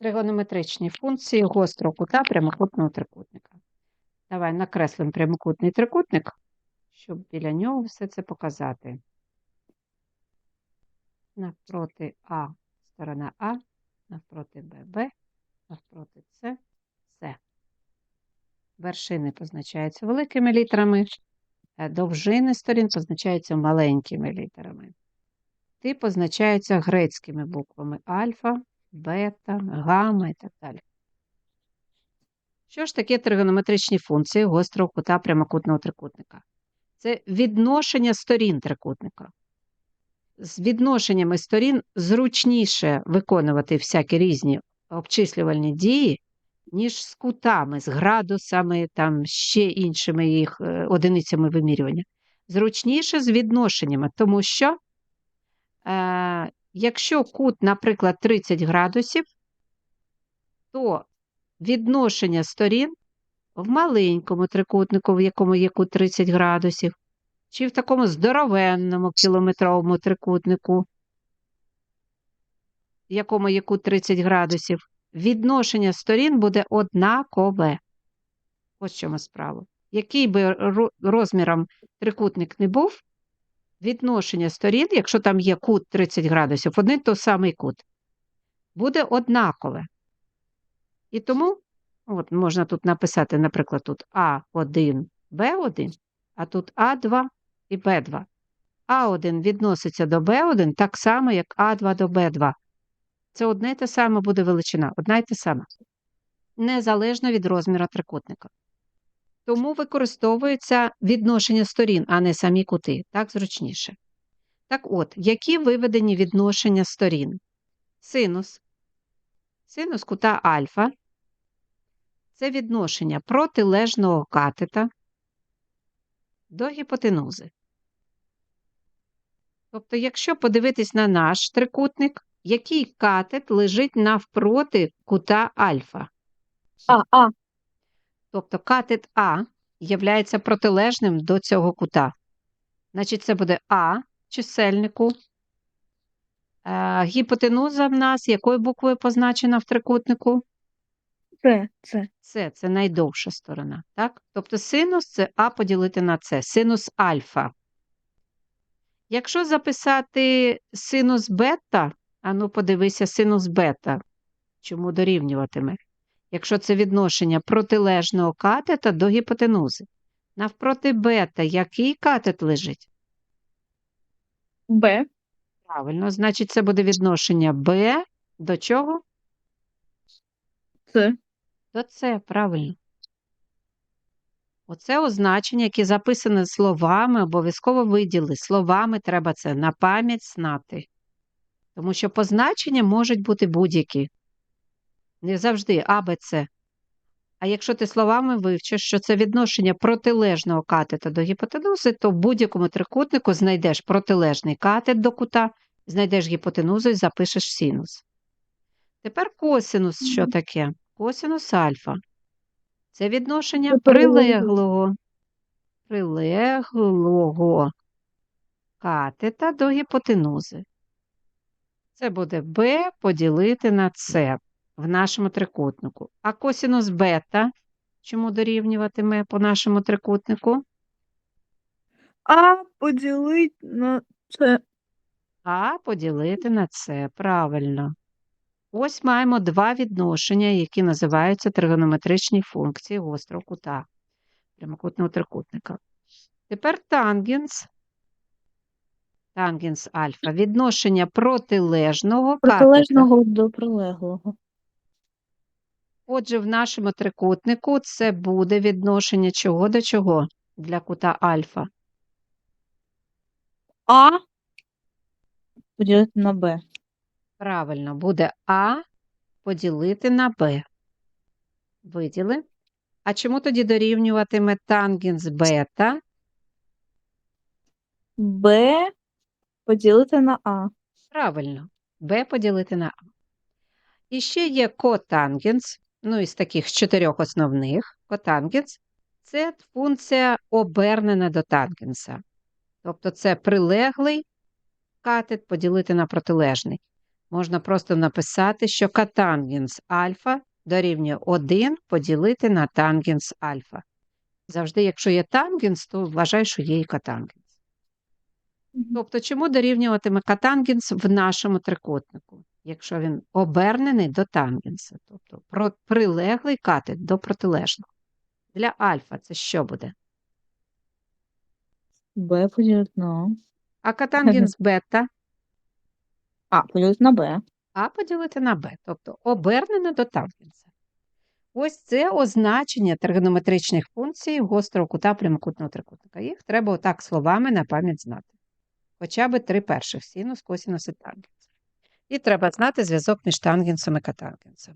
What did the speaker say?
Тригонометричні функції гострого кута прямокутного трикутника. Давай накреслимо прямокутний трикутник, щоб біля нього все це показати. Навпроти А сторона А, навпроти Б, Б, навпроти С, С. Вершини позначаються великими літерами, а довжини сторін позначаються маленькими літерами. Ти позначаються грецькими буквами альфа, бета, гамма і так далі. Що ж таке тригонометричні функції гострого кута прямокутного трикутника? Це відношення сторін трикутника. З відношеннями сторін зручніше виконувати всякі різні обчислювальні дії, ніж з кутами, з градусами, там ще іншими їх е, одиницями вимірювання. Зручніше з відношеннями, тому що е, якщо кут, наприклад, 30 градусів, то відношення сторін в маленькому трикутнику, в якому є кут 30 градусів, чи в такому здоровенному кілометровому трикутнику, в якому є кут 30 градусів, відношення сторін буде однакове. Ось чому справа. Який би розміром трикутник не був, відношення сторін, якщо там є кут 30 градусів, один той самий кут, буде однакове. І тому от можна тут написати, наприклад, тут А1, Б1, а тут А2 і Б2. А1 відноситься до Б1 так само, як А2 до Б2. Це одне й те саме буде величина, одна й те сама, незалежно від розміру трикутника. Тому використовується відношення сторін, а не самі кути. Так зручніше. Так от, які виведені відношення сторін? Синус. Синус кута альфа це відношення протилежного катета до гіпотенузи. Тобто, якщо подивитись на наш трикутник, який катет лежить навпроти кута альфа? А, а, Тобто катет А являється протилежним до цього кута. Значить, це буде А чисельнику. Е, гіпотенуза в нас якою буквою позначена в трикутнику? це, це. С це найдовша сторона. Так? Тобто синус це А поділити на С, синус альфа. Якщо записати синус бета, а ну подивися синус бета, чому дорівнюватиме? Якщо це відношення протилежного катета до гіпотенузи. Навпроти бета, який катет лежить? Б, Правильно, значить, це буде відношення Б до чого? С. До С, правильно. Оце означення, які записані словами, обов'язково виділи. Словами треба це на пам'ять знати. Тому що позначення можуть бути будь-які. Не завжди А, Б, С. А якщо ти словами вивчиш, що це відношення протилежного катета до гіпотенузи, то в будь-якому трикутнику знайдеш протилежний катет до кута, знайдеш гіпотенузу і запишеш синус. Тепер косинус що таке? Косинус альфа. Це відношення прилеглого, прилеглого катета до гіпотенузи. Це буде b поділити на c в нашому трикутнику. А косинус бета чому дорівнюватиме по нашому трикутнику? А поділить на це. А поділити на С. Правильно. Ось маємо два відношення, які називаються тригонометричні функції гострого кута прямокутного трикутника. Тепер тангенс. Тангенс альфа. Відношення протилежного. Протилежного до прилеглого. Отже, в нашому трикутнику це буде відношення чого до чого для кута альфа. А поділити на Б. Правильно, буде А поділити на Б. Виділи. А чому тоді дорівнюватиме тангенс бета? Б поділити на А. Правильно, Б поділити на А. І ще є котангенс, ну із таких з чотирьох основних. Котангенс це функція обернена до тангенса. Тобто це прилеглий катет поділити на протилежний. можна просто написати, що катангенс альфа дорівнює 1 поділити на тангенс альфа. Завжди, якщо є тангенс, то вважай, що є і катангенс. Тобто, чому дорівнюватиме катангенс в нашому трикутнику, якщо він обернений до тангенса, тобто прилеглий катет до протилежного. Для альфа це що буде? Б поділити на А. А катангенс бета А, поділити на Б. А поділити на Б, тобто обернене до тангенса. Ось це означення тригонометричних функцій гострого кута прямокутного трикутника. Їх треба отак словами на пам'ять знати. Хоча б три перших синус, косінус і тангенс. І треба знати зв'язок між тангенсом і катангенсом.